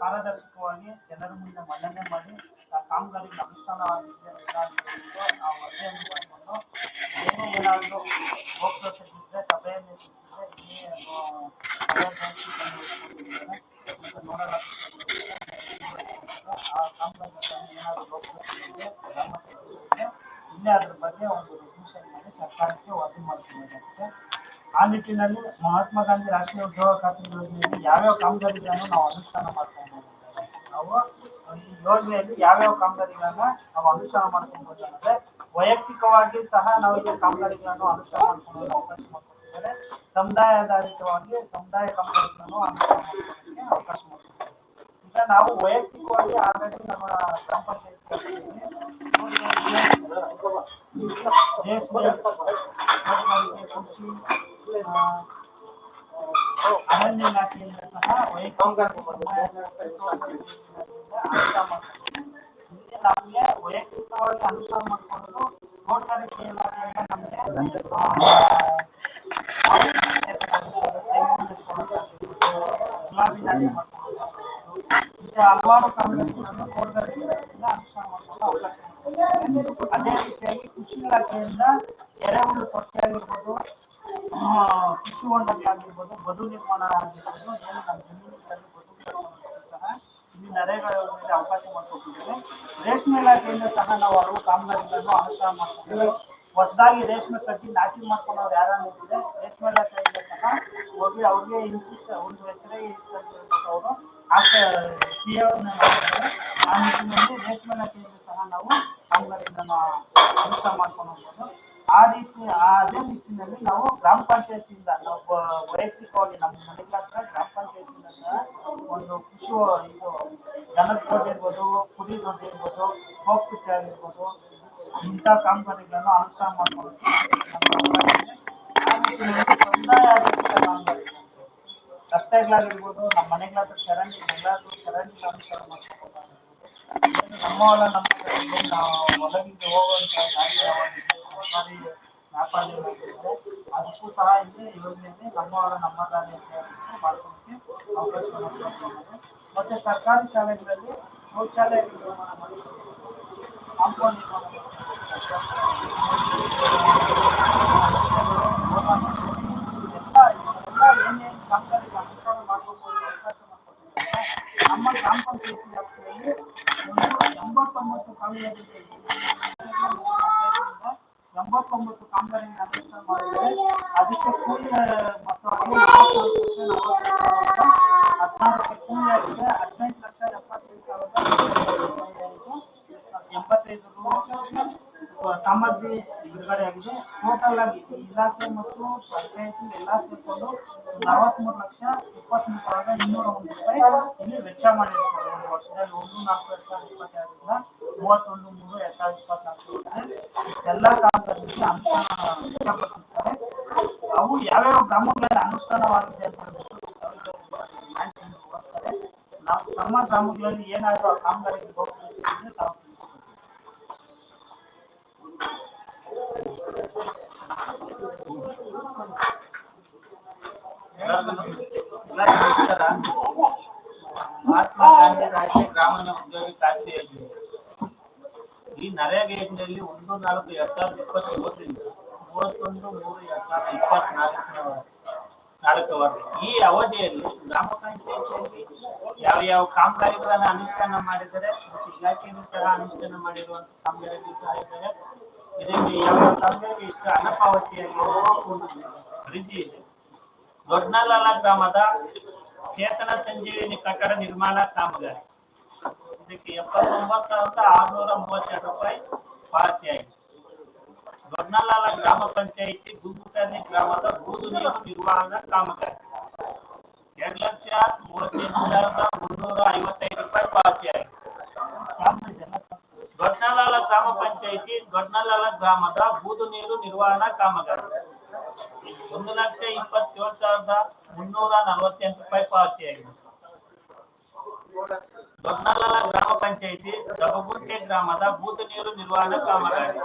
ಪಾರದರ್ಶಕವಾಗಿ ಜನರ ಮುಂದೆ ಮಂಡನೆ ಮಾಡಿ ಆ ಕಾಮಗಾರಿಗೆ ಅನುಷ್ಠಾನವಾಗಿದೆ ಏನಾಗಿರುತ್ತೋ ನಾವು ವರದಿಯನ್ನು ಮಾಡಿಕೊಂಡು ಏನೇ ಏನಾದರೂ ಹೋಗ್ತಿದ್ದರೆ. ಸಭೆಯಲ್ಲಿ ಆ ಕಾಮಗಾರಿ ಏನಾದರೂ ಇಲ್ಲೇ ಅದ್ರ ಬಗ್ಗೆ ಒಂದು ರೆಸಲ್ಯೂಷನ್ ಮಾಡಿ ಸರ್ಕಾರಕ್ಕೆ ಆ ನಿಟ್ಟಿನಲ್ಲಿ ಮಹಾತ್ಮ ಗಾಂಧಿ ರಾಷ್ಟ್ರೀಯ ಉದ್ಯೋಗ ಖಾತ್ರಿ ಯೋಜನೆಯಲ್ಲಿ ಯಾವ್ಯಾವ ಕಾಮಗಾರಿಗಳನ್ನು ನಾವು ಅನುಷ್ಠಾನ ಹೋಗಿದ್ದೇವೆ ನಾವು, ಈ ಯೋಜನೆಯಲ್ಲಿ ಯಾವ್ಯಾವ ಕಾಮಗಾರಿಗಳನ್ನ ನಾವು ಅನುಷ್ಠಾನ ಮಾಡ್ಕೊಂಡು ಅಂದ್ರೆ ವೈಯಕ್ತಿಕವಾಗಿ ಸಹ ನಾವು ಈಗ ಕಾಮಗಾರಿಗಳನ್ನು ಅನುಷ್ಠಾನ ಮಾಡ್ಕೊಂಡು ಹೋಗಲು ಅವಕಾಶ ಮಾಡಿಕೊಟ್ಟಿದ್ದಾರೆ. ಸಮುದಾಯಾಧಾರಿತವಾಗಿ ಸಮುದಾಯ ಕಾಮಗಾರಿಗಳನ್ನು ಅನುಷ್ಠಾನ ಮಾಡ್ಕೊಳ್ಳೋದಕ್ಕೆ ಅವಕಾಶ ಮಾಡಿಕೊಟ್ಟಿದ್ದಾರೆ. ಈಗ ನಾವು ವೈಯಕ್ತಿಕವಾಗಿ ಆಲ್ರೆಡಿ ನಮ್ಮ ಗ್ರಾಮ ಪಂಚಾಯತ್ ಅರಣ್ಯ ಹಲವಾರು ಕಾಮಗಾರಿಗಳನ್ನು ತೋಟಗಾರಿಕೆ ಇಲಾಖೆಯಿಂದ ಅನುಷ್ಠಾನ ಮಾಡ್ಕೊಂಡು ಅವಕಾಶ ಮಾಡಿಕೊಟ್ಟಿದ್ದಾರೆ. ಅದೇ ರೀತಿಯಾಗಿ ಕೃಷಿ ಇಲಾಖೆಯಿಂದ ಎರೆಹುಳು ತೊಟ್ಟಿ ಆಗಿರ್ಬೋದು ಆ, ಕೃಷಿ ಹೊಂಡಗಳಾಗಿರ್ಬೋದು ಬದು ನಿರ್ಮಾಣ ಆಗಿರ್ಬೋದು ಏನು ನಮ್ಮ ಜಮೀನುಗಳಲ್ಲಿ ಬದುಗಳನ್ನು ಸಹ ಇಲ್ಲಿ ನರೇಗಾ ಯೋಜನೆಯಲ್ಲಿ ಅವಕಾಶ ಮಾಡಿಕೊಟ್ಟಿದ್ದೇವೆ ರೇಷ್ಮೆ ಇಲಾಖೆಯಿಂದ ಸಹ ನಾವು ಹಲವು ಕಾಮಗಾರಿಗಳನ್ನು ಅನುಷ್ಠಾನ ಮಾಡ್ಕೊಂಡು ಹೊಸದಾಗಿ ರೇಷ್ಮೆ ಕಟ್ಟಿ ನಾಟಿ ಮಾಡ್ಕೊಂಡವ್ರು ಯಾರು ಇದ್ರೆ ರೇಷ್ಮೆ ಸಹ ಹೋಗಿ ಅವ್ರಿಗೆ ಇಂತಿಷ್ಟ ಒಂದು ಎಕರೆ ಅವರು ಆ ಸಿ ಆ ನಿಟ್ಟಿನಲ್ಲಿ ರೇಷ್ಮೆ ಇಲಾಖೆಯಿಂದ ಸಹ ನಾವು ಕಾಮಗಾರಿಗಳನ್ನು ಅನುಷ್ಠಾನ ಮಾಡ್ಕೊಂಡು ಹೋಗ್ಬೋದು ಆ ರೀತಿ ಅದೇ ನಿಟ್ಟಿನಲ್ಲಿ ನಾವು ಗ್ರಾಮ ಪಂಚಾಯತಿಯಿಂದ ನಾವು ವೈಯಕ್ತಿಕವಾಗಿ ನಮ್ಮ ಮನೆಗಳ ಗ್ರಾಮ ಪಂಚಾಯತಿಯಿಂದ ಸಹ ಒಂದು ಕೃಷಿ ಇದು ದನದ ದೊಡ್ಡ ಇರ್ಬೋದು, ಕುರಿ ದೊಡ್ಡ ಇರ್ಬೋದು ಹೋಗ್ಪಿಟ್ಟು ಆಗಿರ್ಬೋದು ಇಂಥ ಕಾಮಗಾರಿಗಳನ್ನು ಅನುಷ್ಠಾನ ಕಾಮಗಾರಿಗಳು ರಸ್ತೆಗಳಾಗಿರ್ಬೋದು, ನಮ್ಮ ಮನೆಗಳ ಹತ್ರ ಚರಂಡಿ ಎಲ್ಲಾದ್ರೂ ಚರಂಡಿ ಅನುಷ್ಠಾನ ಮಾಡ್ಕೊಂಡು ನಮ್ಮ ಹೊಲ ನಮ್ಮ ನಾವು ಹೊಲಗಳಿಗೆ ಹೋಗುವಂತ ದಾರಿ ಸರ್ಕಾರಿ ಅದಕ್ಕೂ ಸಹ ಇಲ್ಲಿ ಯೋಜನೆಯಲ್ಲಿ ನಮ್ಮ ಹೊಲ ನಮ್ಮ ದಾರಿ ಅಂತ ಹೇಳ್ಬಿಟ್ಟು ಮಾಡ್ಕೊಳ್ಳೋಕೆ ಅವಕಾಶ ಮಾಡಿಕೊಟ್ಟಿದ್ದಾರೆ. ಮತ್ತೆ ಸರ್ಕಾರಿ ಶಾಲೆಗಳಲ್ಲಿ ಶೌಚಾಲಯ ನಿರ್ಮಾಣ ಮಾಡಿ ಕಾಂಪೌಂಡ್ ನಿರ್ಮಾಣ ಎಂಬತ್ತೊಂಬತ್ತು ಕಾಮಗಾರಿಗಳಿದೆ ಎಂಬತ್ತೊಂಬತ್ತು ಕಾಮಗಾರಿ ಅನುಷ್ಠಾನ ಮಾಡಿದರೆ ಅದಕ್ಕೆ ಕೂಲಿ ಮೊತ್ತವಾಗಿ ಹದಿನಾರು ರೂಪಾಯಿ ಕೂಲಿ ಆಗಿದೆ ಹದಿನೈದು ಲಕ್ಷ ಎಪ್ಪತ್ತೈದು ಸಾವಿರದ ಎಂಬತ್ತೈದು ರು ಸಾಮಗ್ರಿ ಬಿಡುಗಡೆ ಆಗಿದೆ. ಟೋಟಲ್ ಆಗಿ ಇಲಾಖೆ ಮತ್ತು ಪಂಚಾಯಿತಿ ಎಲ್ಲ ಸೇರ್ಕೊಂಡು ನಲವತ್ಮೂರು ಲಕ್ಷ ಇಪ್ಪತ್ಮೂರು ಸಾವಿರದ ಇನ್ನೂರ ಒಂದು ರೂಪಾಯಿ ಇಲ್ಲಿ ವೆಚ್ಚ ಮಾಡಿರ್ತಾರೆ. ಒಂದು ವರ್ಷದಲ್ಲಿ ಒಂದು ನಾಲ್ಕು ಸಾವಿರದ ಇಪ್ಪತ್ತೆರಡರಿಂದ ಮೂವತ್ತೊಂದು, ಮೂರು ಎರಡ್ ಸಾವಿರದ ಇಪ್ಪತ್ನಾಲ್ಕು ಎಲ್ಲ ಕಾಮಗಾರಿಗೆ ಅನುಷ್ಠಾನ ಇಷ್ಟಪಟ್ಟಿರ್ತಾರೆ ಅವು ಯಾವ್ಯಾವ ಗ್ರಾಮಗಳಲ್ಲಿ ಅನುಷ್ಠಾನವಾಗಿದೆ ಅಂತ ಹೇಳ್ಬಿಟ್ಟು ನಾವು ನಮ್ಮ ಗ್ರಾಮಗಳಲ್ಲಿ ಏನಾದರೂ ಆ ಕಾಮಗಾರಿಗೆ ಹೋಗ್ತಿದ್ರೆ ತಾವು ಮಹಾತ್ಮ ಗಾಂಧಿ ರಾಷ್ಟ್ರೀಯ ಗ್ರಾಮೀಣ ಉದ್ಯೋಗ ಖಾತ್ರಿ ಯೋಜನೆ ಈ ನರೇಗಾ ಯೋಜನೆಯಲ್ಲಿ ಒಂದು ನಾಲ್ಕು ಎರಡ್ ಸಾವಿರದ ಇಪ್ಪತ್ತೊಂಬತ್ತರಿಂದ ಮೂವತ್ತೊಂದು, ಮೂರು ಎರಡ್ ಸಾವಿರದ ಇಪ್ಪತ್ನಾಲ್ಕನ ನಾಲ್ಕವರೆಗೆ ಈ ಅವಧಿಯಲ್ಲಿ ಗ್ರಾಮ ಪಂಚಾಯತಿಯಲ್ಲಿ ಯಾವ ಯಾವ ಕಾಮಗಾರಿಗಳನ್ನ ಅನುಷ್ಠಾನ ಮಾಡಿದರೆ ಮತ್ತು ಇಲಾಖೆಯನ್ನು ಸಹ ಅನುಷ್ಠಾನ ಮಾಡಿರುವಂತಹ ಕಾಮಗಾರಿಗಳು ಸಹ ಇದ್ದಾರೆ ಇದರಲ್ಲಿ ಯಾವ ಯಾವ ಕಾಮಗಾರಿಗೆ ಇಷ್ಟು ಅನಪಾವತಿಯಾಗಿ ಒಂದು ವೃದ್ಧಿ ಇದೆ ದೊಡ್ಡನಲಾಲ ಗ್ರಾಮದ ಚೇತನ ಸಂಜೀವಿನಿ ಕಟ್ಟಡ ನಿರ್ಮಾಣ ಕಾಮಗಾರಿ ಇದಕ್ಕೆ ಎಪ್ಪತ್ತೊಂಬತ್ತು ಸಾವಿರದ ಆರುನೂರ ಮೂವತ್ತೆರಡು ರೂಪಾಯಿ ಪಾವತಿಯಾಗಿದೆ ದೊಡ್ಡನಲಾಲ ಗ್ರಾಮ ಪಂಚಾಯಿತಿ ಗುಗ್ಗುಕರ್ಣಿ ಗ್ರಾಮದ ಬೂದು ನೀರು ನಿರ್ವಹಣಾ ಕಾಮಗಾರಿ ಎರಡು ಲಕ್ಷ ಮೂವತ್ತೆಂಟು ಸಾವಿರದ ಮುನ್ನೂರ ಐವತ್ತೈದು ರೂಪಾಯಿ ಪಾವತಿಯಾಗಿದೆ ದೊಡ್ಡನಲಾಲ ಗ್ರಾಮ ಪಂಚಾಯಿತಿ ದೊಡ್ಡನಲಾಲ ಗ್ರಾಮದ ಬೂದು ನೀರು ನಿರ್ವಹಣಾ ಕಾಮಗಾರಿ ಒಂದು ಲಕ್ಷ ಇಪ್ಪತ್ತೇಳು ಸಾವಿರದ ಮುನ್ನೂರ ನಲವತ್ತೆಂಟು ರೂಪಾಯಿ ಪಾವತಿಯಾಗಿದೆ ದೊಡ್ಡನಲಾಲ ಗ್ರಾಮ ಪಂಚಾಯಿತಿ ದಬಗುಂಟೆ ಗ್ರಾಮದ ಬೂದು ನೀರು ನಿರ್ವಹಣಾ ಕಾಮಗಾರಿ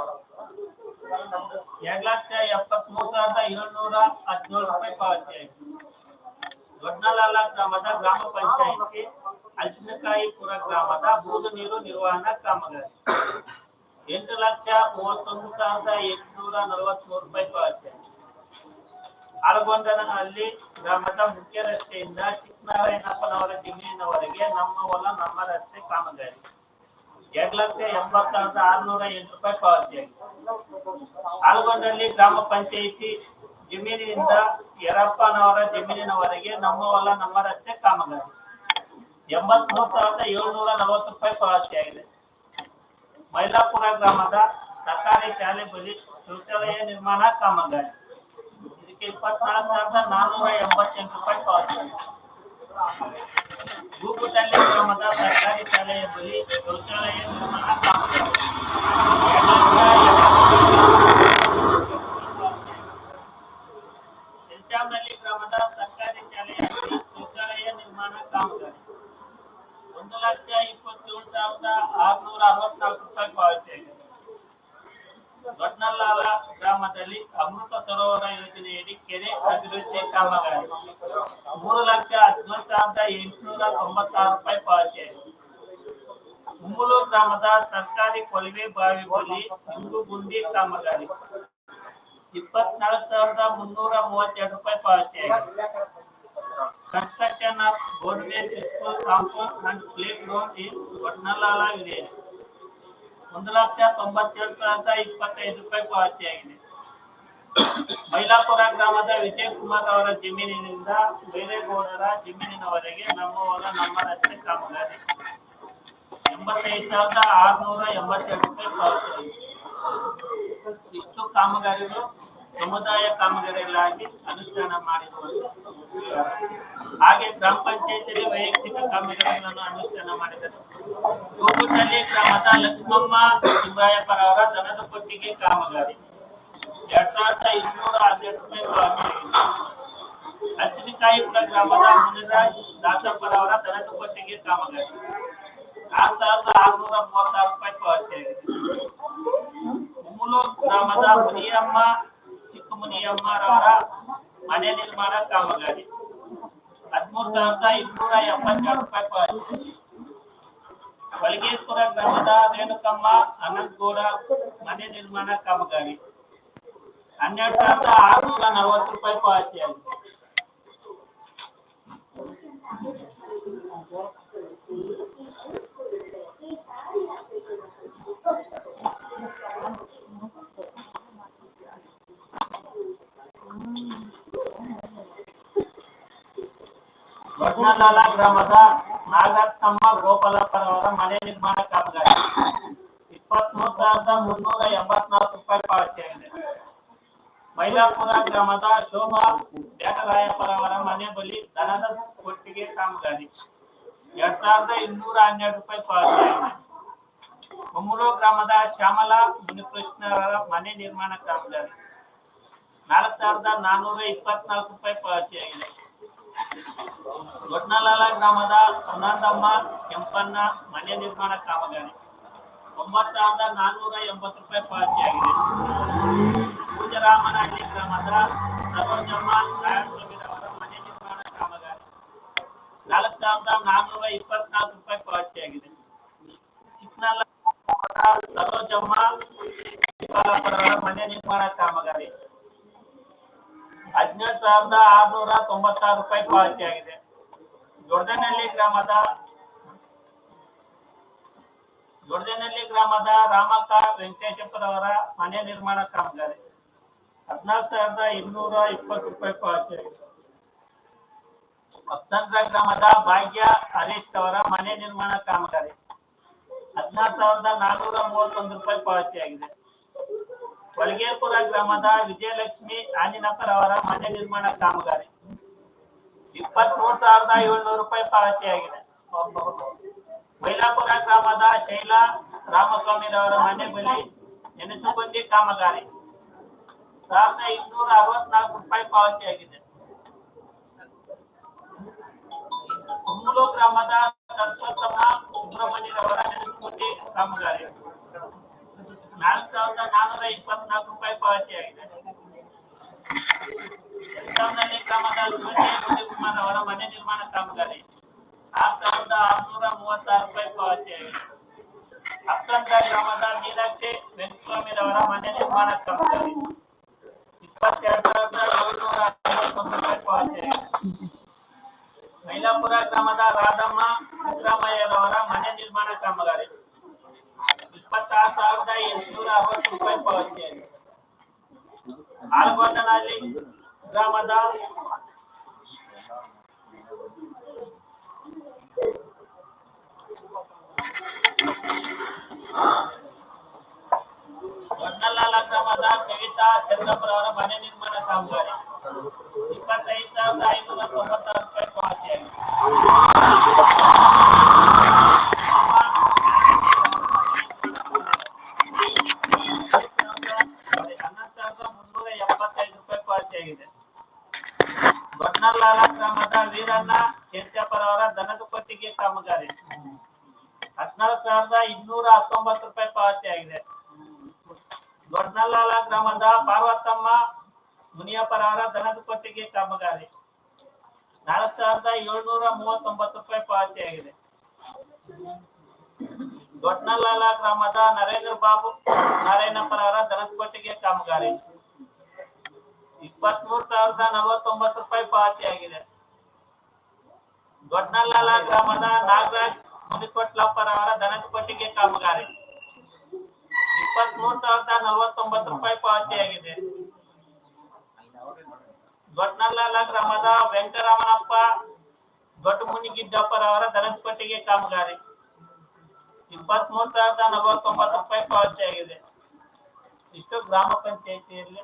ಎರಡು ಲಕ್ಷ ಎಪ್ಪತ್ಮೂರು ಸಾವಿರದ ಏಳ್ನೂರ ಹದಿನೇಳು ರೂಪಾಯಿ ಪಾವತಿಯಾಗಿದೆ ದೊಡ್ಡನಲಾಲ ಗ್ರಾಮದ ಗ್ರಾಮ ಪಂಚಾಯಿತಿ ಹಲಸಿನಕಾಯಿಪುರ ಗ್ರಾಮದ ಬೂದು ನೀರು ನಿರ್ವಹಣಾ ಕಾಮಗಾರಿ ಎಂಟು ಲಕ್ಷ ಮೂವತ್ತೊಂದು ಸಾವಿರದ ಎಂಟುನೂರ ನಲವತ್ಮೂರು ರೂಪಾಯಿ ಪಾವತಿ. ಆಲಗೊಂಡನಲ್ಲಿ ಗ್ರಾಮದ ಮುಖ್ಯ ರಸ್ತೆಯಿಂದ ಚಿಕ್ಕನಾರಾಯಣಪ್ಪನವರ ಜಮೀನಿನವರೆಗೆ ನಮ್ಮ ಹೊಲ, ನಮ್ಮ ರಸ್ತೆ ಕಾಮಗಾರಿ. ಎರಡು ಲಕ್ಷ ಎಂಬತ್ತು ಸಾವಿರದ ಆರುನೂರ ಎಂಟು ರೂಪಾಯಿ ಪಾವತಿಯಾಗಿದೆ ಆಲಗೊಂಡಲ್ಲಿ ಗ್ರಾಮ ಪಂಚಾಯಿತಿ ಜಮೀನಿನಿಂದ ಯರಪ್ಪನವರ ಜಮೀನಿನವರೆಗೆ ನಮ್ಮ ಹೊಲ, ನಮ್ಮ ರಸ್ತೆ ಕಾಮಗಾರಿ. ಎಂಬತ್ಮೂರು ಸಾವಿರದ ಏಳ್ನೂರ ನಲವತ್ತು ರೂಪಾಯಿ ಪಾವತಿಯಾಗಿದೆ ಮೈಲಾಪುರ ಗ್ರಾಮದ ಸರ್ಕಾರಿ ಶಾಲೆ ಬಳಿ ಶೌಚಾಲಯ ನಿರ್ಮಾಣ ಕಾಮಗಾರಿ. ಇದಕ್ಕೆ ಇಪ್ಪತ್ನಾಲ್ಕು ಸಾವಿರದ ನಾನ್ನೂರ ಎಂಬತ್ತೆಂಟು ರೂಪಾಯಿ ಪಾವತಿಯಾಗಿದೆ ಗೂಗುಟಳ್ಳಿ ಗ್ರಾಮದ ಸರ್ಕಾರಿ ಶಾಲೆಯ ಬಳಿ ಶೌಚಾಲಯ ನಿರ್ಮಾಣ ಕಾಮಗಾರಿ. ಚಿಂಚಾಮಣಿ ಗ್ರಾಮದ ಸರ್ಕಾರಿ ಶಾಲೆಯ ಬಳಿ ಶೌಚಾಲಯ ನಿರ್ಮಾಣ ಕಾಮಗಾರಿ. ಒಂದು ಲಕ್ಷ ಇಪ್ಪತ್ತೇಳು ಸಾವಿರದ ಆರುನೂರ ಅರವತ್ನಾಲ್ಕು ರೂಪಾಯಿ ಪಾವತಿಯಾಗಿದೆ ದೊಡ್ಡನಲ್ಲಾಲ ಗ್ರಾಮದಲ್ಲಿ ಅಮೃತ ಸರೋವರ ಯೋಜನೆಯಡಿ ಕೆರೆ ಅಭಿವೃದ್ಧಿ ಕಾಮಗಾರಿ. ಮೂರು ಲಕ್ಷ ಹದಿನೇಳು ಸಾವಿರದ ಎಂಟುನೂರ ತೊಂಬತ್ತಾರು ರೂಪಾಯಿ ಪಾವತಿಯಾಗಿದೆ ಉಮ್ಮೂರು ಗ್ರಾಮದ ಸರ್ಕಾರಿ ಕೊಳವೆ ಬಾವಿ ಬಳಿ ಗುಂಡಿ ಕಾಮಗಾರಿ. ಇಪ್ಪತ್ನಾಲ್ಕು ಸಾವಿರದ ಮುನ್ನೂರ ಮೂವತ್ತೆರಡು ರೂಪಾಯಿ ಪಾವತಿಯಾಗಿದೆ construction of Godrej School compound and playground in Vatnalala village. ಒಂದು ಲಕ್ಷ ತೊಂಬತ್ತೇಳು ಸಾವಿರದ ಇಪ್ಪತ್ತೈದು ರೂಪಾಯಿ ಪಾವತಿಯಾಗಿದೆ. ಮೈಲಾಪುರ ಗ್ರಾಮದ ವಿಜಯ್ ಕುಮಾರ್ ಅವರ ಜಮೀನಿನಿಂದ ಬೈರೇಗೌಡರ ಜಮೀನಿನವರೆಗೆ ನಮ್ಮವರ ನಮ್ಮ ರಸ್ತೆ ಕಾಮಗಾರಿ. ಎಂಬತ್ತೈದು ಸಾವಿರದ ಆರುನೂರ ಎಂಬತ್ತೆರಡು ರೂಪಾಯಿ ಪಾವತಿಯಾಗಿದೆ. ಇಷ್ಟು ಕಾಮಗಾರಿಗಳು ಸಮುದಾಯ ಕಾಮಗಾರಿಗಳಾಗಿ ಅನುಷ್ಠಾನ ಮಾಡಿರುವುದು ಹಾಗೆ ಗ್ರಾಮ ಪಂಚಾಯತಿಯಲ್ಲಿ ವೈಯಕ್ತಿಕ ಕಾಮಗಾರಿಗಳನ್ನು ಅನುಷ್ಠಾನ ಮಾಡಿದರು. ಕೂಗುಟಳ್ಳಿ ಗ್ರಾಮದ ಲಕ್ಷ್ಮಮ್ಮ ಶಿವರಾಯಪ್ಪರ ಅವರ ದನದ ಕೊಟ್ಟಿಗೆ ಕಾಮಗಾರಿ. ಎರಡ್ ಸಾವಿರದ ಇನ್ನೂರ ಹದಿನೆಂಟು ಹಸಿನಕಾಯಿಪುರ ಗ್ರಾಮದ ಮುನಿರಾಜ್ ದಾಸಪ್ಪರ ಅವರ ದನದ ಕೊಟ್ಟಿಗೆ ಕಾಮಗಾರಿ. ಆರು ಸಾವಿರದ ಆರ್ನೂರ ಮೂವತ್ತಾರು ರೂಪಾಯಿ ಪಾವತಿಯಾಗಿದೆ ಉಮ್ಮುಲು ಗ್ರಾಮದ ಮುನಿಯಮ್ಮ ಮುನಿಯಮ್ಮರವರ ಮನೆ ನಿರ್ಮಾಣ ಕಾಮಗಾರಿ ಹದಿಮೂರು ಸಾವಿರದ ಇನ್ನೂರ ಎಂಬತ್ತೆರಡು ರೂಪಾಯಿ ಪಾವತಿ ಹೊಳಗೇಶ್ವರ ಗ್ರಾಮದ ರೇಣುಕಮ್ಮ ಅನಂತಗೌಡ ಮನೆ ನಿರ್ಮಾಣ ಕಾಮಗಾರಿ ಹನ್ನೆರಡು ಸಾವಿರದ ಆರುನೂರ ನಲವತ್ತು ರೂಪಾಯಿ ಪಾವತಿಯಾಗಿದೆ ದೊಡ್ಡನಲ್ಲಾಲ ಗ್ರಾಮದ ನಾಗತ್ತಮ್ಮ ಗೋಪಾಲಪ್ಪನವರ ಮನೆ ನಿರ್ಮಾಣ ಕಾಮಗಾರಿ. ಇಪ್ಪತ್ಮೂರು ಸಾವಿರದ ಮುನ್ನೂರ ಎಂಬತ್ನಾಲ್ಕು ರೂಪಾಯಿ ಪಾವತಿಯಾಗಿದೆ. ಮೈಲಾಪುರ ಗ್ರಾಮದ ಶೋಭಾ ಬ್ಯಾಟರಾಯಪ್ಪರ ಅವರ ಮನೆ ಬಳಿ ದನದ ಕೊಟ್ಟಿಗೆ ಕಾಮಗಾರಿ. ಎರಡ್ ಸಾವಿರದ ಇನ್ನೂರ ಹನ್ನೆರಡು ರೂಪಾಯಿ ಪಾವತಿಯಾಗಿದೆ. ಮುಮ್ಮೂರು ಗ್ರಾಮದ ಶ್ಯಾಮಲಾ ಮುನಿಕೃಷ್ಣರವರ ಮನೆ ನಿರ್ಮಾಣ ಕಾಮಗಾರಿ. ನಾಲ್ಕು ಸಾವಿರದ ನಾನ್ನೂರ ಇಪ್ಪತ್ನಾಲ್ಕು ರೂಪಾಯಿ ಪಾವತಿಯಾಗಿದೆ. ದೊಡ್ಡನಲಾಲ ಗ್ರಾಮದ ಸುನಂದಮ್ಮ ಕೆಂಪಣ್ಣ ಮನೆ ನಿರ್ಮಾಣ ಕಾಮಗಾರಿ. ಒಂಬತ್ತು ಸಾವಿರದ ನಾನ್ನೂರ ಎಂಬತ್ತು ರೂಪಾಯಿ ಪಾವತಿಯಾಗಿದೆ ಪೂಜರಾಮನಹಳ್ಳಿ ಗ್ರಾಮದ ಸರೋಜಮ್ಮ ನಾರಾಯಣಸ್ವಾಮಿರವರ ಮನೆ ನಿರ್ಮಾಣ ಕಾಮಗಾರಿ. ನಾಲ್ಕು ಸಾವಿರದ ನಾನ್ನೂರ ಇಪ್ಪತ್ನಾಲ್ಕು ರೂಪಾಯಿ ಪಾವತಿಯಾಗಿದೆ ಆಗಿದೆ. ಸರೋಜಮ್ಮ ಮನೆ ನಿರ್ಮಾಣ ಕಾಮಗಾರಿ. ಹದಿನೇಳು ಸಾವಿರದ ಆರ್ನೂರ ತೊಂಬತ್ತಾರು ರೂಪಾಯಿ ಪಾವತಿಯಾಗಿದೆ ದೊಡ್ಡನಹಳ್ಳಿ ಗ್ರಾಮದ ದೊಡ್ಡನಹಳ್ಳಿ ಗ್ರಾಮದ ರಾಮಕ್ಕ ವೆಂಕಟೇಶಪ್ಪರವರ ಮನೆ ನಿರ್ಮಾಣ ಕಾಮಗಾರಿ. ಹದಿನಾಲ್ಕು ಸಾವಿರದ ಇನ್ನೂರ ಇಪ್ಪತ್ತು ರೂಪಾಯಿ ಪಾವತಿಯಾಗಿದೆ ಹತ್ತಂದ್ರ ಗ್ರಾಮದ ಭಾಗ್ಯ ಹರೀಶ್ ಅವರ ಮನೆ ನಿರ್ಮಾಣ ಕಾಮಗಾರಿ. ಹದಿನಾರು ಸಾವಿರದ ನಾನ್ನೂರ ಮೂವತ್ತೊಂದು ರೂಪಾಯಿ ಪಾವತಿಯಾಗಿದೆ ಹೊಳಗೇಪುರ ಗ್ರಾಮದ ವಿಜಯಲಕ್ಷ್ಮಿ ಆಂಜಿನಪ್ಪರವರ ಮನೆ ನಿರ್ಮಾಣ ಕಾಮಗಾರಿ. ಇಪ್ಪತ್ಮೂರು ಸಾವಿರದ ಏಳ್ನೂರು ರೂಪಾಯಿ ಪಾವತಿಯಾಗಿದೆ. ಮೈಲಾಪುರ ಗ್ರಾಮದ ಶೈಲಾ ರಾಮಸ್ವಾಮಿರವರ ಮನೆ ಬಳಿ ನೆನೆಸುಬಂದಿ ಕಾಮಗಾರಿ. ಸಾವಿರದ ಇನ್ನೂರ ಅರವತ್ನಾಲ್ಕು ರೂಪಾಯಿ ಪಾವತಿಯಾಗಿದೆ. ಕುಮ್ಮೂರು ಗ್ರಾಮದ ಸುಬ್ರಹ್ಮಣ್ಯರವರ ನೆನೆಸುಬಂದಿ ಕಾಮಗಾರಿ. ನಾಲ್ಕು ಸಾವಿರದ ನಾನ್ನೂರ ಇಪ್ಪತ್ನಾಲ್ಕು ರೂಪಾಯಿ ಪಾವತಿಯಾಗಿದೆ ಯಲಹಂಕದಲ್ಲಿ ಗ್ರಾಮದ ಶಿವಜಯ ಕುಮಾರ್ ಅವರ ಮನೆ ನಿರ್ಮಾಣ ಕಾಮಗಾರಿ ಆರು ಸಾವಿರದ ಸಾವಿರದ ಆರುನೂರ ಮೂವತ್ತಾರು ರೂಪಾಯಿ ಪಾವತಿಯಾಗಿದೆ ಕಾಮಗಾರಿ ಇಪ್ಪತ್ತೈದು ಸಾವಿರದ ಐನೂರ ತೊಂಬತ್ತಾರು ರೂಪಾಯಿ ಪಾವತಿಯಾಗಿದೆ ಹನ್ನೊಂದು ಸಾವಿರದ ಮುನ್ನೂರ ಎಪ್ಪತ್ತೈದು ರೂಪಾಯಿ ಪಾವತಿಯಾಗಿದೆ ದೊಡ್ಡಲಾಲ ಗ್ರಾಮದ ವೀರಣ್ಣ ಕೆಂಚಪುರ ಅವರ ದನದ ಕೊಟ್ಟಿಗೆ ಕಾಮಗಾರಿ ಹದಿನಾಲ್ಕು ಸಾವಿರದ ಇನ್ನೂರ ಹತ್ತೊಂಬತ್ತು ರೂಪಾಯಿ ಪಾವತಿಯಾಗಿದೆ ದೊಡ್ಡನಲ್ಲಾಲ ಗ್ರಾಮದ ಪಾರ್ವತಮ್ಮ ಮುನಿಯಪ್ಪರ ಅವರ ದನದ ಕೊಟ್ಟಿಗೆ ಕಾಮಗಾರಿ ನಾಲ್ಕು ಸಾವಿರದ ಏಳ್ನೂರ ಮೂವತ್ತೊಂಬತ್ತು ರೂಪಾಯಿ ಪಾವತಿಯಾಗಿದೆ ದೊಡ್ಡನಲ್ಲಾಲ ಗ್ರಾಮದ ನರೇಂದ್ರ ಬಾಬು ನಾರಾಯಣಪ್ಪರ ಅವರ ದನದ ಕೊಟ್ಟಿಗೆ ಕಾಮಗಾರಿ. ಇಪ್ಪತ್ಮೂರು ಸಾವಿರದ ನಲವತ್ತೊಂಬತ್ತು ರೂಪಾಯಿ ಪಾವತಿಯಾಗಿದೆ ದೊಡ್ಡನಲ್ಲಾಲ ಗ್ರಾಮದ ನಾಗರಾಜ್ ಮುನಿಕೊಟ್ಲಪ್ಪರವರ ದನದ ಕೊಟ್ಟಿಗೆ ಕಾಮಗಾರಿ. ಇಪ್ಪತ್ಮೂರು ಸಾವಿರದ ನಲವತ್ತೊಂಬತ್ತು ರೂಪಾಯಿ ಪಾವತಿಯಾಗಿದೆ ದೊಡ್ಡನಲ್ಲಾಲ ಗ್ರಾಮದ ವೆಂಕಟರಮಣಪ್ಪ ದೊಡ್ಡ ಮುನಿಗಿದ್ದಪ್ಪರವರ ದನದ ಕಾಮಗಾರಿ. ಇಪ್ಪತ್ಮೂರು ಸಾವಿರದ ನಲವತ್ತೊಂಬತ್ತು ರೂಪಾಯಿ ಪಾವತಿಯಾಗಿದೆ. ಇಷ್ಟು ಗ್ರಾಮ ಪಂಚಾಯಿತಿಯಲ್ಲಿ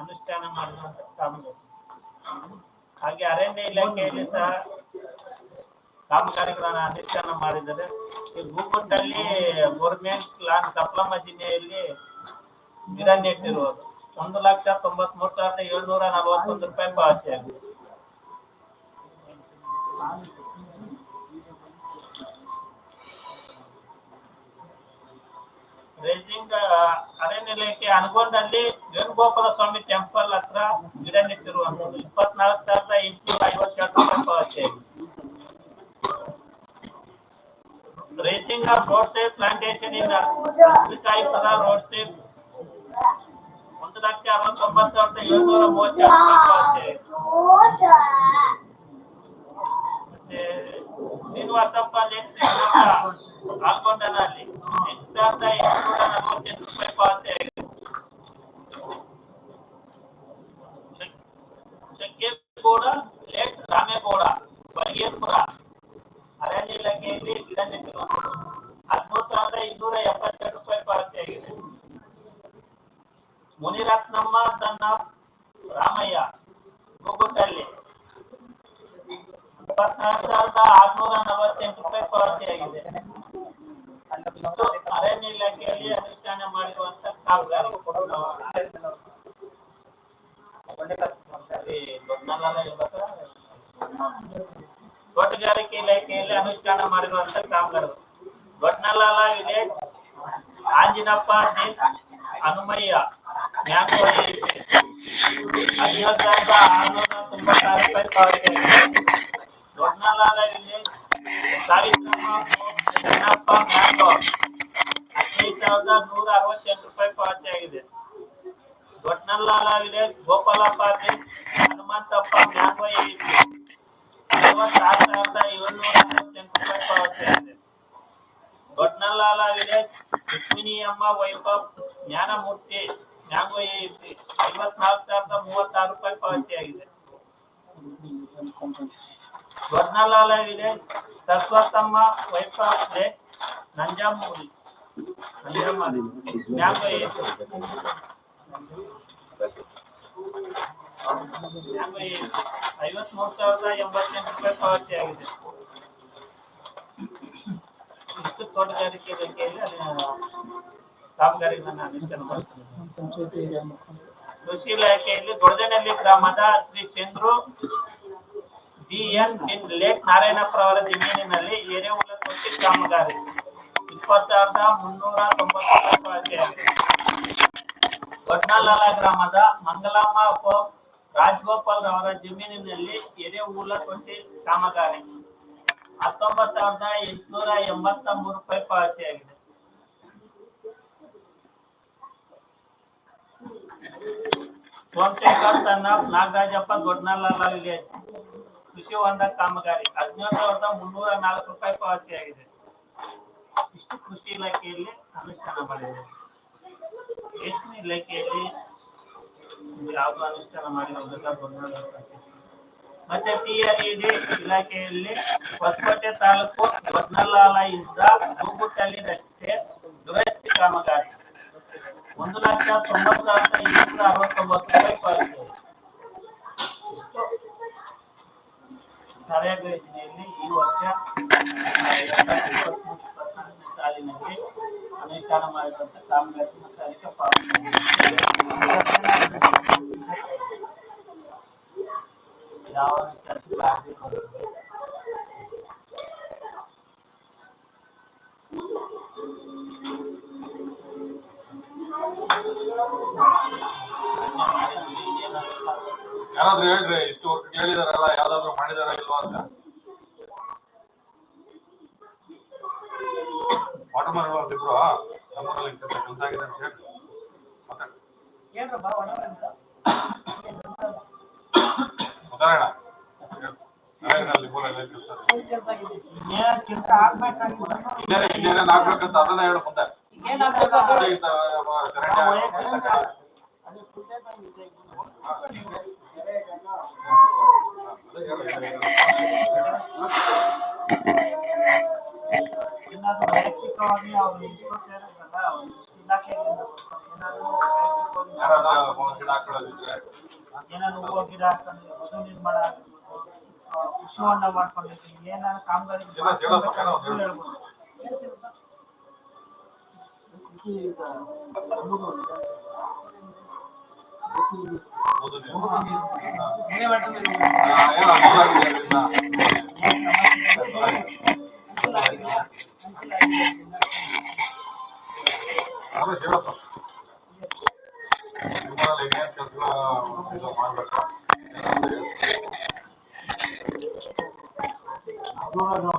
ಅನುಷ್ಠಾನ ಮಾಡುವಂತ ಕಾಮಗಾರಿ. ಹಾಗೆ ಅರಣ್ಯ ಇಲಾಖೆಯಲ್ಲಿ ಸಹ ಕಾಮಗಾರಿಗಳನ್ನ ಅನುಷ್ಠಾನ ಮಾಡಿದ್ದಾರೆ. ಈ ಭೂಗುಂಡಲ್ಲಿ ಗೌರ್ಮೆಂಟ್ ಲಾನ್ ಕಪ್ಲಮ್ಮ ಜಿಲ್ಲೆಯಲ್ಲಿ ಗಿಡ ನೆಟ್ಟಿರುವುದು. ಒಂದು ಲಕ್ಷ ತೊಂಬತ್ಮೂರು ಸಾವಿರದ ಏಳ್ನೂರ ನಲವತ್ತೊಂದು ರೂಪಾಯಿ ಪಾವತಿಯಾಗಿದೆ. ರೇಸಿಂಗ್ ಅರಣ್ಯ ಇಲಾಖೆ ಅನಗೊಂಡಲ್ಲಿ ವೇಣುಗೋಪಾಲ ಸ್ವಾಮಿ ಟೆಂಪಲ್ ಹತ್ರ ಗಿಡ ನೆಟ್ಟಿರುವಂತದ್ದು ಇಪ್ಪತ್ನಾಲ್ಕು ಸಾವಿರದ ಎಂಟುನೂರ ಐವತ್ತೆರಡು ರೂಪಾಯಿ ಪಾವತಿಯಾಗಿದೆ raising of roadside plantation in Vikayipura roadside ಒಂದು ಲಕ್ಷ ಅರವತ್ತೊಂಬತ್ತು ಸಾವಿರದ ಏಳ್ನೂರ ಮೂವತ್ತೆರಡು ರೂಪಾಯಿ ಪಾವತಿಯಾಗಿದೆ ಮತ್ತೆ ಶ್ರೀನಿವಾಸಪ್ಪ ಲೇಟ್ ಆಲ್ಕೊಂಡನಲ್ಲಿ ಎಂಟು ಸಾವಿರದ ಎಂಟುನೂರ ನಲವತ್ತೆಂಟು ರೂಪಾಯಿ ಪಾವತಿಯಾಗಿದೆ ಶಕ್ಯಗೌಡ ಲೇಟ್ ರಾಮೇಗೌಡ ಬರಿಗೇಪುರ ಅರಣ್ಯ ಇಲಾಖೆಯಲ್ಲಿ ಗಿಡ ನೆಟ್ಟಿರುವಂಥದ್ದು ಹದಿಮೂರು ಸಾವಿರದ ಇನ್ನೂರ ಎಪ್ಪತ್ತೆರಡು ರೂಪಾಯಿ ಪಾವತಿಯಾಗಿದೆ ಮುನಿರತ್ನಮ್ಮ ತನ್ನ ರಾಮಯ್ಯ ಗುಗುಟ್ಟಲ್ಲಿ ಇಪ್ಪತ್ನಾಲ್ಕು ಸಾವಿರದ ಆರ್ನೂರ ನಲವತ್ತೆಂಟು ರೂಪಾಯಿ ಪಾವತಿಯಾಗಿದೆ ಇಷ್ಟು ಅರಣ್ಯ ಇಲಾಖೆಯಲ್ಲಿ ಅನುಷ್ಠಾನ ಮಾಡಿರುವಂತ ಕಾಮಗಾರಿ ಸರಿ, ದೊಡ್ಡನಲ್ಲ ಇರ್ಬೇಕಾ? ತೋಟಗಾರಿಕೆ ಇಲಾಖೆಯಲ್ಲಿ ಅನುಷ್ಠಾನ ಮಾಡಿರುವಂತ ಕಾಮಗಾರಿ ದೊಡ್ಡನಲ್ಲಾಲ ವಿಲೇಜ್ ಆಂಜಿನಪ್ಪ ಡಿ ಹನುಮಯ್ಯ ನ್ಯಾಕೋಳಿ ಹದಿನೇಳು ಸಾವಿರದ ಆರುನೂರ ತೊಂಬತ್ತಾರು ರೂಪಾಯಿ ಪಾವತಿಯಾಗಿದೆ ದೊಡ್ಡನಲ್ಲಾಲ ವಿಲೇಜ್ ಸಾವಿತ್ರಮ್ಮ ಚೆನ್ನಪ್ಪ ಮ್ಯಾಂಗೋ ಹದಿನೈದು ಸಾವಿರದ ನೂರ ಅರವತ್ತೆಂಟು ರೂಪಾಯಿ ಪಾವತಿ ಆಗಿದೆ. ದೊಡ್ಡನಲ್ಲಾಲ ವಿಲೇಜ್ ಗೋಪಾಲಪ್ಪ ಹನುಮಂತಪ್ಪ ಮ್ಯಾಂಗೋ ಅರವತ್ತಾರು ಸಾವಿರದ ಏಳ್ನೂರ ಅರವತ್ತೆಂಟು ರೂಪಾಯಿ ಪಾವತಿಯಾಗಿದೆ ದೊಡ್ಡನಲ್ಲಾಲ ವಿಲೇಜ್ ರುಕ್ಮಿಣಿಯಮ್ಮ ವೈಭವ್ ಜ್ಞಾನಮೂರ್ತಿ ಮ್ಯಾಂಗೋ ಐತಿ ಐವತ್ನಾಲ್ಕು ಸಾವಿರದ ಮೂವತ್ತಾರು ರೂಪಾಯಿ ಪಾವತಿಯಾಗಿದೆ ದೊಡ್ಡನಲ್ಲಾಲ ವಿಲೇಜ್ ಸರಸ್ವತಮ್ಮ ವೈಭವ್ ನಂಜಾಮೂರಿ ಐವತ್ಮೂರು ಸಾವಿರದ ಎಂಬತ್ತೆಂಟು ರೂಪಾಯಿ ಕೃಷಿ ಇಲಾಖೆಯಲ್ಲಿ ಗೊಡದನಹಳ್ಳಿ ಗ್ರಾಮದ Shri Chandru B N late Narayanappa ಅವರ ಜಮೀನಿನಲ್ಲಿ ಎರೆಹುಳ ಕೃಷಿ ಕಾಮಗಾರಿ. ಇಪ್ಪತ್ತು ಸಾವಿರದ ಮುನ್ನೂರ ತೊಂಬತ್ತೊಂಬತ್ತು ಅಳತೆಯಾಗಿದೆ ದೊಡ್ಡಲಾಲ ಗ್ರಾಮದ ಮಂಗಲಮ್ಮ ರಾಜಗೋಪಾಲ್ ಅವರ ಜಮೀನಿನಲ್ಲಿ ಎರೆಹುಳ ಕೊಟ್ಟಿ ಕಾಮಗಾರಿ. ಹತ್ತೊಂಬತ್ತು ಸಾವಿರದ ಎಂಟುನೂರ ಎಂಬತ್ತ ಮೂರು ರೂಪಾಯಿ ಪಾವತಿಯಾಗಿದೆ ಸೋಮಶೇಖರ್ ತನ್ನ ನಾಗರಾಜಪ್ಪ ದೊಡ್ಡನಲ್ಲ ವಿಲೇಜ್ ಕೃಷಿ ಹೊಂಡ ಕಾಮಗಾರಿ. ಹದಿನೇಳು ಸಾವಿರದ ಮುನ್ನೂರ ನಾಲ್ಕು ರೂಪಾಯಿ ಪಾವತಿಯಾಗಿದೆ ಇಲಾಖೆಯಲ್ಲಿ ಅನುಷ್ಠಾನ ಮಾಡಿದೆ ರೇಷ್ಮೆ ಇಲಾಖೆಯಲ್ಲಿ ಯಾವುದು ಅನುಷ್ಠಾನ ಮಾಡಿರೋದಿಲ್ಲ ದೊಡ್ಡನಲ್ಲ ಮತ್ತೆ ಟಿಆರ್ಇಡಿ ಇಲಾಖೆಯಲ್ಲಿ ಹೊಸಕೋಟೆ ತಾಲೂಕು ಬದ್ನಲಾಲ ಇಂದ ಮೂಗುಟ್ಟಲ್ಲಿ ರಸ್ತೆ ದುರಸ್ತಿ ಕಾಮಗಾರಿ ಒಂದು ಲಕ್ಷ ತೊಂಬತ್ತು ಸಾವಿರದ ಇನ್ನೂರ ಅರವತ್ತೊಂಬತ್ತು ರೂಪಾಯಿ ಪಾವತಿ ನರೇಗಾ ಯೋಜನೆಯಲ್ಲಿ ಈ ವರ್ಷ ಆ, ಎರಡ್ ಸಾವಿರದ ಇಪ್ಪತ್ಮೂರು ಇಪ್ಪತ್ನಾಲ್ಕನೇ ಸಾಲಿನಲ್ಲಿ ಅನುಷ್ಠಾನ ಮಾಡಿರುವಂತಹ ಕಾಮಗಾರಿ ಮತ್ತು ಆಗಬೇಕು ಯಾರಾದ್ರೂ ಹೇಳ್ರಿ ಇಷ್ಟು ಹೇಳಿದಾರಲ್ಲ ಯಾವ್ದಾದ್ರು ಮಾಡಿದಾರ ಇಲ್ವಾ ಅಂತ? ವಾಟರ್ಮನ್ ಇಬ್ರು ನಮ್ಮೂರಲ್ಲಿ ಕೆಲಸ ಆಗಿದೆ ಅಂತ ಹೇಳಿ ಉದಾಹರಣ ಇನ್ನೇನೇನು ಆಗ್ಬೇಕಂತ ಅದನ್ನ ಹೇಳು ಮುಂದೆ. ಗಿಡ ಹಾಕೊಂಡು ಮಧು ನಿರ್ಮಾಣ ಆಗಿರ್ಬೋದು, ಆ, ಕೃಷಿ ಹೊಂಡ ಮಾಡ್ಕೊಂಡಿರ್ತೀವಿ ಏನಾದ್ರು ಕಾಮಗಾರಿ ಹೌದು ನೀವು. ಮನೆ ಮಟ್ಟ ಮೇಲೆ ಆ, ಏನು ಅನುಕೂಲ ಆಗಿದೆ ಅದರಿಂದ? ಆಮೇಲೆ ಹೇಳಪ್ಪ ನಿಮ್ಮಲ್ಲಿ ಏನ್ ಕೆಲ್ಸಗಳು ಇದು ಮಾಡ್ಬೇಕು ಏನಾದ್ರು ಹೇಳು.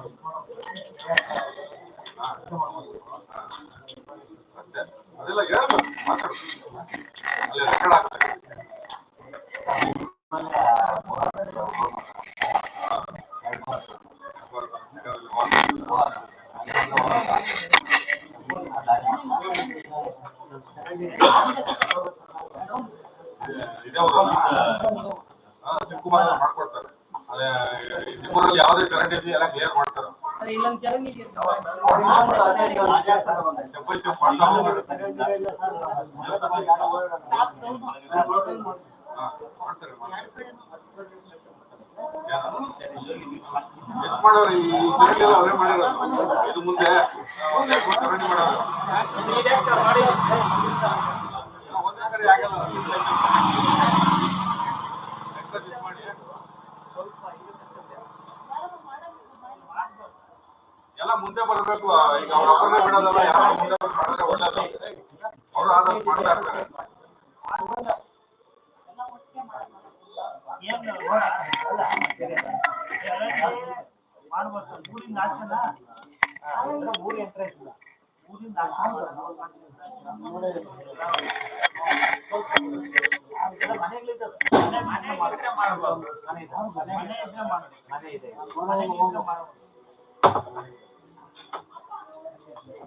ಅಷ್ಟೇ. ಅದೆಲ್ಲ ಹೇಳ್ಬೇಕು ಮಾತಾಡು ಅಲ್ಲಿ ರೆಕಾರ್ಡ್ ಆಗ್ತದೆ ಮಾಡೋರು ಅವರೇ ಮಾಡಿರೋದು ಇದು ಮುಂದೆ ಮಾಡೋರು ಏನೋ ಒಂದೇ ಕಡೆ ಆಗಲ್ಲ ಎಕ್ಸ್ಟ್ರಾ ಇದು ಮಾಡಿ ಎಲ್ಲ ಮುಂದೆ ಬರಬೇಕು. ಈಗ ಅವ್ರೊಬ್ಬರನ್ನೇ ಬಿಡೋದಲ್ಲ, ಯಾರು ಮುಂದೆ ಮಾಡಿದ್ರೆ ಒಳ್ಳೇದು ಅವರು ಆದಷ್ಟು ಮಾಡ್ತಾ ಇರ್ತಾರೆ. ಮಾಡ್ಬೇಕು ಊರಿಂದ ಆಚೆನ ಅಂದ್ರೆ ಊರ್ ಎಂಟ್ರೆನ್ಸ್ ಇಲ್ಲ ಊರಿಂದ ಮನೆಗಳಿದ್ರೆ ಮಾಡ್ಬೋದು. ಮನೆ ಇದೆ ಮನೆ ಮಾಡ್ಬೋದು. ಮನೆ ಇದೆ ಮನೆ ಮಾಡ್ಬೋದು. ಯಾಕಂದ್ರೆ ಇವಾಗ